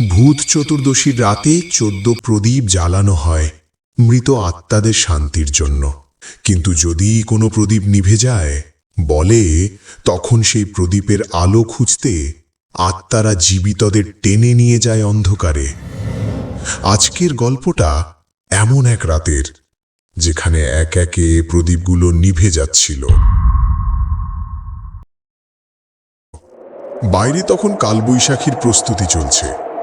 ভূত চতুর্দশীর রাতে চোদ্দ প্রদীপ জ্বালানো হয়, মৃত আত্মাদের শান্তির জন্য। কিন্তু যদি কোনো প্রদীপ নিভে যায়, বলে, তখন সেই প্রদীপের আলো খুঁজতে আত্মারা জীবিতদের টেনে নিয়ে যায় অন্ধকারে। আজকের গল্পটা এমন এক রাতের, যেখানে এক একে প্রদীপগুলো নিভে যাচ্ছিল। বাইরে তখন কালবৈশাখীর প্রস্তুতি চলছে।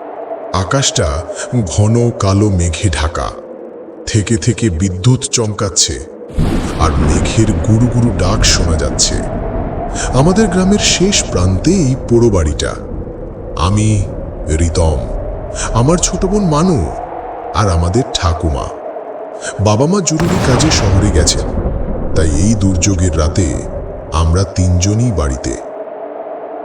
আকাশটা ঘন কালো মেঘে ঢাকা। থেকে থেকে বিদ্যুৎ চমকাচ্ছে আর মেঘের গুরু গুরু ডাক শোনা যাচ্ছে। আমাদের গ্রামের শেষ প্রান্তে এই পোড়ো বাড়িটা। আমি, রিতম, আমার ছোট বোন মানু আর আমাদের ঠাকুমা। বাবা মা জরুরি কাজে শহরে গেছেন, তাই এই দুর্যোগের রাতে আমরা তিনজনই বাড়িতে।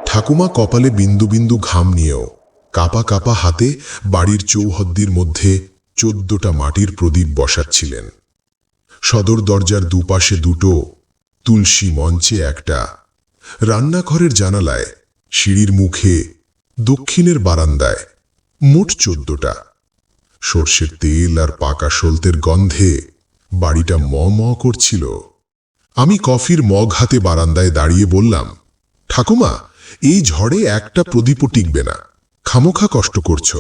ঠাকুমা কপালে বিন্দু বিন্দু ঘাম নিয়েও কাপা কাপা হাতে বাড়ির চৌহদ্দির মধ্যে চোদ্দটা মাটির প্রদীপ বসাচ্ছিলেন। সদর দরজার দুপাশে দুটো তুলসী মঞ্চে একটা। রান্নাঘরের জানালায়, সিঁড়ির মুখে, দক্ষিণের বারান্দায় মোট চোদ্দটা। সর্ষের তেল আর পাকা সলতের গন্ধে বাড়িটা ম ম করছিল। আমি কফির মগ হাতে বারান্দায় দাঁড়িয়ে বললাম, ঠাকুমা, এই ঝড়ে একটা প্রদীপও টিকবে না। খামোখা কষ্ট করছ।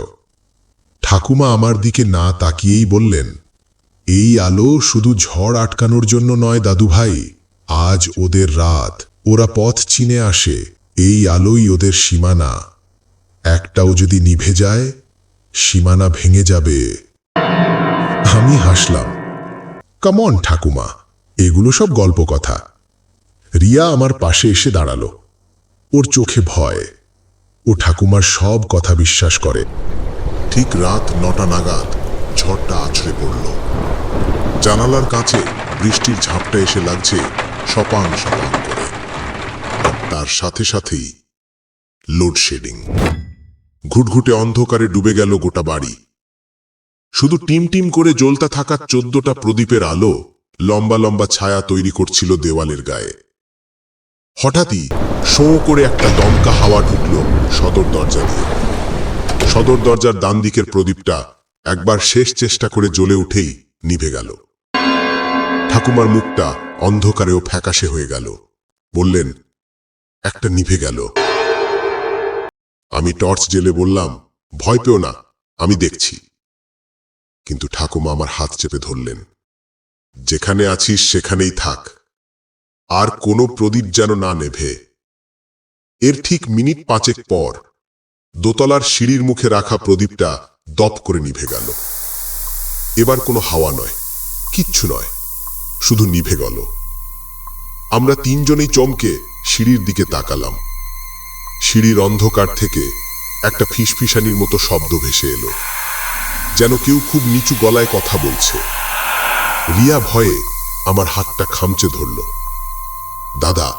ঠাকুমা আমার দিকে না তাকিয়েই বললেন, এই আলো শুধু ঝড় আটকানোর জন্য নয় দাদু ভাই, আজ ওদের রাত, ওরা পথ চিনে আসে, এই আলোই ওদের সীমানা। একটাও যদি নিভে যায়, সীমানা ভেঙে যাবে। আমি হাসলাম কামন ঠাকুমা, এগুলো সব গল্প কথা রিয়া আমার পাশে এসে দাঁড়াল। ওর চোখে ভয়। ও ঠাকুমার সব কথা বিশ্বাস করে। ঠিক রাত নটা নাগাদ ঝড়টা আছড়ে পড়ল। জানালার কাছে বৃষ্টির ঝাপটা এসে লাগছে সপাং সপাং করে। তার সাথে সাথেই লোডশেডিং। ঘুটঘুটে অন্ধকারে ডুবে গেল গোটা বাড়ি। শুধু টিম টিম করে জ্বলতা থাকা চোদ্দটা প্রদীপের আলো লম্বা লম্বা ছায়া তৈরি করছিল দেওয়ালের গায়ে। হঠাৎই শোঁ করে একটা দমকা হাওয়া ঢুকল সদর দরজা দিয়ে। সদর দরজার ডান দিকের প্রদীপটা একবার শেষ চেষ্টা করে জ্বলে উঠেই নিভে গেল। ঠাকুমার মুখটা অন্ধকারেও ফ্যাকাশে হয়ে গেল। বললেন, একটা নিভে গেল। আমি টর্চ জেলে বললাম, ভয় পেও না, আমি দেখছি। কিন্তু ঠাকুমা আমার হাত চেপে ধরলেন, যেখানে আছিস সেখানেই থাক। আর কোনো প্রদীপ যেন না নেভে। এর ঠিক মিনিট পাঁচেক পর দোতলার সিঁড়ির মুখে রাখা প্রদীপটা দপ করে নিভে গেল। এবার কোনো হাওয়া নয়, কিচ্ছু নয়, শুধু নিভে গেল। আমরা তিনজনেই চমকে সিঁড়ির দিকে তাকালাম। সিঁড়ির অন্ধকার থেকে একটা ফিসফিসানির মতো শব্দ ভেসে এলো, যেন কেউ খুব নিচু গলায় কথা বলছে। রিয়া ভয়ে আমার হাতটা খামচে ধরল। দাদা,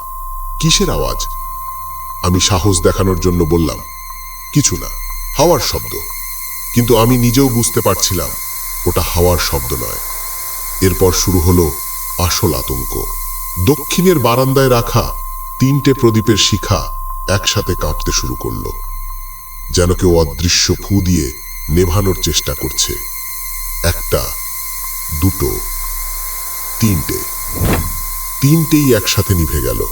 কিসের আওয়াজ? আমি সাহস দেখানোর জন্য বললাম, কিছু না, হাওয়ার শব্দ। কিন্তু আমি নিজেও বুঝতে পারছিলাম, ওটা হাওয়ার শব্দ নয়। এরপর শুরু হলো আসল আতঙ্ক। দক্ষিণের বারান্দায় রাখা তিনটে প্রদীপের শিখা একসাথে কাঁপতে শুরু করল, যেন কেউ অদৃশ্য ফু দিয়ে নেভানোর চেষ্টা করছে। একটা, দুটো, তিনটে। তিনটেই একসাথে নিভে গেল।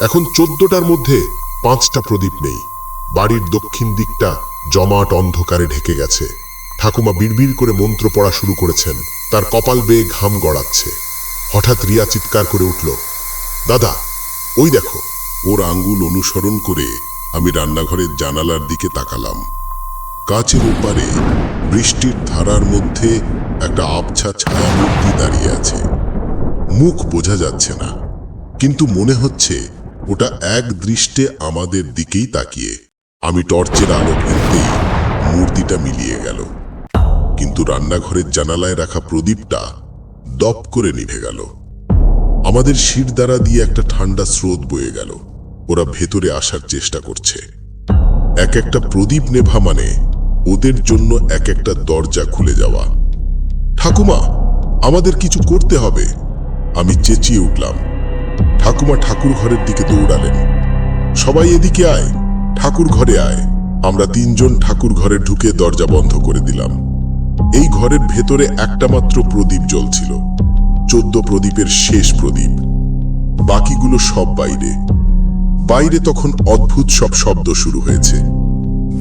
এখন চোদ্দটার মধ্যে পাঁচটা প্রদীপ নেই। বাড়ির দক্ষিণ দিকটা জমাট অন্ধকারে ঢেকে গেছে। ঠাকুমা বিড়বিড় করে মন্ত্র পড়া শুরু করেছেন। তার কপাল বেয়ে ঘাম গড়াচ্ছে। হঠাৎ রিয়া চিৎকার করে উঠল, দাদা, ওই দেখো। ওর আঙ্গুল অনুসরণ করে আমি রান্নাঘরের জানালার দিকে তাকালাম। কাছের ওপারে বৃষ্টির ধারার মধ্যে একটা আবছা ছায়া ছায়ামূর্তি দাঁড়িয়ে মুখ বোঝা যাচ্ছে না। কিন্তু মনে হচ্ছে ওটা এক দৃষ্টে আমাদের দিকেই তাকিয়ে। আমি টর্চের আলো ফেলতেই মূর্তিটা মিলিয়ে গেল। কিন্তু রান্নাঘরের জানালায় রাখা প্রদীপটা দপ করে নিভে গেল। আমাদের শির দ্বারা দিয়ে একটা ঠান্ডা স্রোত বয়ে গেল। ওরা ভেতরে আসার চেষ্টা করছে। এক একটা প্রদীপ নেভা মানে ওদের জন্য এক একটা দরজা খুলে যাওয়া। ঠাকুমা, আমাদের কিছু করতে হবে। আমি চেঁচিয়ে উঠলাম। ঠাকুমা ঠাকুর ঘরের দিকে দৌড়ালেন। সবাই এদিকে আয়, ঠাকুর ঘরে আয়। আমরা তিনজন ঠাকুর ঘরে ঢুকে দরজা বন্ধ করে দিলাম। এই ঘরের ভেতরে একটা মাত্র প্রদীপ জ্বলছিল। চোদ্দ প্রদীপের শেষ প্রদীপ। বাকিগুলো সব বাইরে। বাইরে তখন অদ্ভুত সব শব্দ শুরু হয়েছে।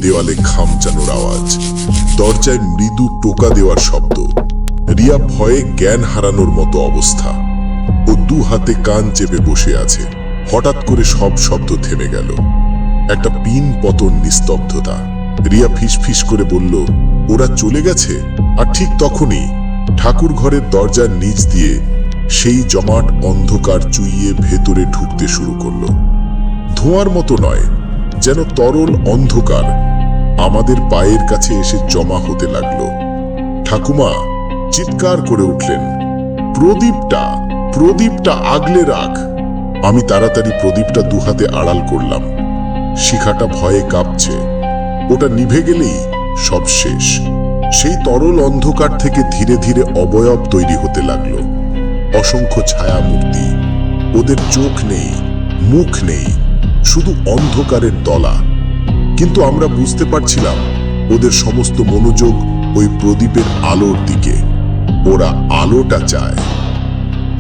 দেওয়ালে খামচানোর আওয়াজ, দরজায় মৃদু টোকা দেওয়ার শব্দ, রিয়া ভয়ে জ্ঞান হারানোর মতো অবস্থা। ও দু হাতে কান চেপে বসে আছে। হঠাৎ করে সব শব্দ থেমে গেল। একটা পিন পতন নিস্তব্ধতা। রিয়া ফিসফিস করে বলল, ওরা চলে গেছে? আর ঠিক তখনই ঠাকুর ঘরের দরজার নিচ দিয়ে সেই জমাট অন্ধকার চুইয়ে ভেতরে ঢুকতে শুরু করল। ধোঁয়ার মতো নয়, যেন তরল অন্ধকার আমাদের পায়ের কাছে এসে জমা হতে লাগল। ঠাকুমা চিৎকার করে উঠলেন, প্রদীপটা প্রদীপটা আগলে রাখ। আমি তাড়াতাড়ি প্রদীপটা দুহাতে আড়াল করলাম। শিখাটা ভয়ে কাঁপছে। ওটা নিভে গেলেই সব শেষ। সেই তরল অন্ধকার থেকে ধীরে ধীরে অবয়ব তৈরি হতে লাগল। অসংখ্য ছায়া মূর্তি ওদের চোখ নেই, মুখ নেই, শুধু অন্ধকারের দলা। কিন্তু আমরা বুঝতে পারছিলাম ওদের সমস্ত মনোযোগ ওই প্রদীপের আলোর দিকে। ওরা আলোটা চায়।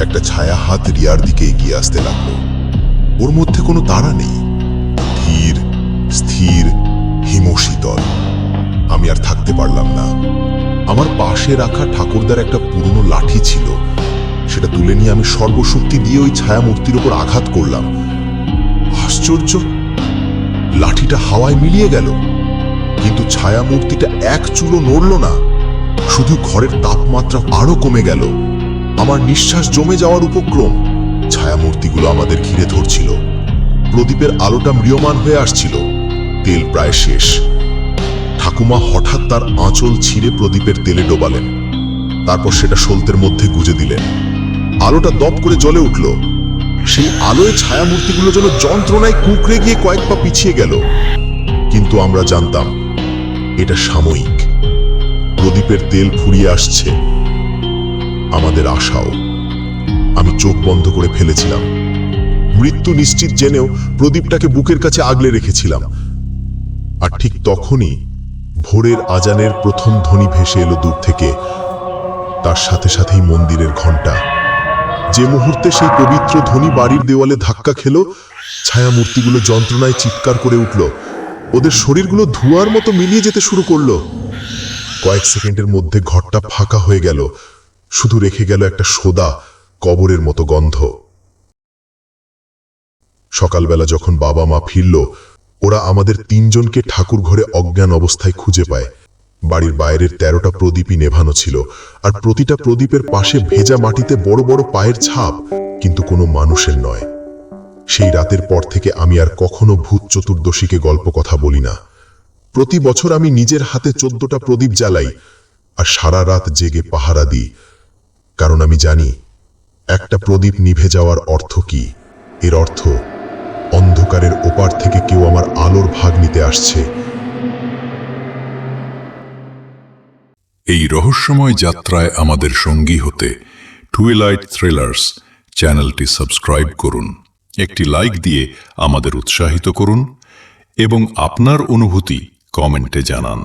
একটা ছায়া হাত রিয়ার দিকে এগিয়ে আসতে লাগল। ওর মধ্যে কোনো তাড়া নেই। ধীর, স্থির, হিমশীতল। আমি আর থাকতে পারলাম না। আমার পাশে রাখা ঠাকুরদার একটা পুরনো লাঠি ছিল। সেটা তুলে নিয়ে আমি সর্বশক্তি দিয়ে ওই ছায়া মূর্তির উপর আঘাত করলাম। আশ্চর্য! লাঠিটা হাওয়ায় মিলিয়ে গেল। কিন্তু ছায়া মূর্তিটা এক চুলো নড়ল না। শুধু ঘরের তাপমাত্রা আরও কমে গেল। আমার নিঃশ্বাস জমে যাওয়ার উপক্রম। ছায়ামূর্তিগুলো আমাদের ঘিরে ধরছিল। প্রদীপের আলোটা ম্রিয়মান হয়ে আসছিল। তেল প্রায় শেষ। ঠাকুমা হঠাৎ তার আঁচল ছিঁড়ে প্রদীপের তেলে ডোবালেন। তারপর সেটা সলতের মধ্যে গুজে দিলেন। আলোটা দপ করে জ্বলে উঠল। সেই আলোয় ছায়ামূর্তিগুলো যেন যন্ত্রণায় কুঁকড়ে গিয়ে কয়েক পা পিছিয়ে গেল। কিন্তু আমরা জানতাম, এটা সাময়িক। প্রদীপের তেল ফুরিয়ে আসছে। আমাদের আশাও। আমি চোখ বন্ধ করে ফেলেছিলাম। মৃত্যু নিশ্চিত জেনেও প্রদীপটাকে বুকের কাছে আগলে রেখেছিলাম। আর ঠিক তখনই ভোরের আজানের প্রথম ধ্বনি ভেসে এলো দূর থেকে। তার সাথে সাথেই মন্দিরের ঘণ্টা। যে মুহূর্তে সেই পবিত্র ধ্বনি বাড়ির দেওয়ালে ধাক্কা খেলো, ছায়ামূর্তিগুলো যন্ত্রণায় চিৎকার করে উঠল। ওদের শরীরগুলো ধোঁয়ার মতো মিলিয়ে যেতে শুরু করল। কয়েক সেকেন্ডের মধ্যে ঘরটা ফাঁকা হয়ে গেল। শুধু রেখে গেল একটা সোদা, কবরের মতো গন্ধ। সকালবেলা যখন বাবা মা ফিরল, ওরা আমাদের তিনজনকে ঠাকুর ঘরে অজ্ঞান অবস্থায় খুঁজে পায়। বাড়ির বাইরের তেরোটা প্রদীপই নেভানো ছিল, আর প্রতিটা প্রদীপের পাশে ভেজা মাটিতে বড় বড় পায়ের ছাপ, কিন্তু কোনো মানুষের নয়। সেই রাতের পর থেকে আমি আর কখনো ভূত চতুর্দশীকে গল্প কথা বলি না। প্রতি বছর আমি নিজের হাতে চোদ্দটা প্রদীপ জ্বালাই, আর সারা রাত জেগে পাহারা দিই। কারণ আমি জানি একটা প্রদীপ নিভে যাওয়ার অর্থ কি। এর অর্থ, অন্ধকারের ওপার থেকে কেউ আমার আলোর ভাগ নিতে আসছে। এই রহস্যময় যাত্রায় আমাদের সঙ্গী হতে টুয়েলাইট থ্রিলার্স চ্যানেলটি সাবস্ক্রাইব করুন, একটি লাইক দিয়ে আমাদের উৎসাহিত করুন এবং আপনার অনুভূতি কমেন্টে জানান।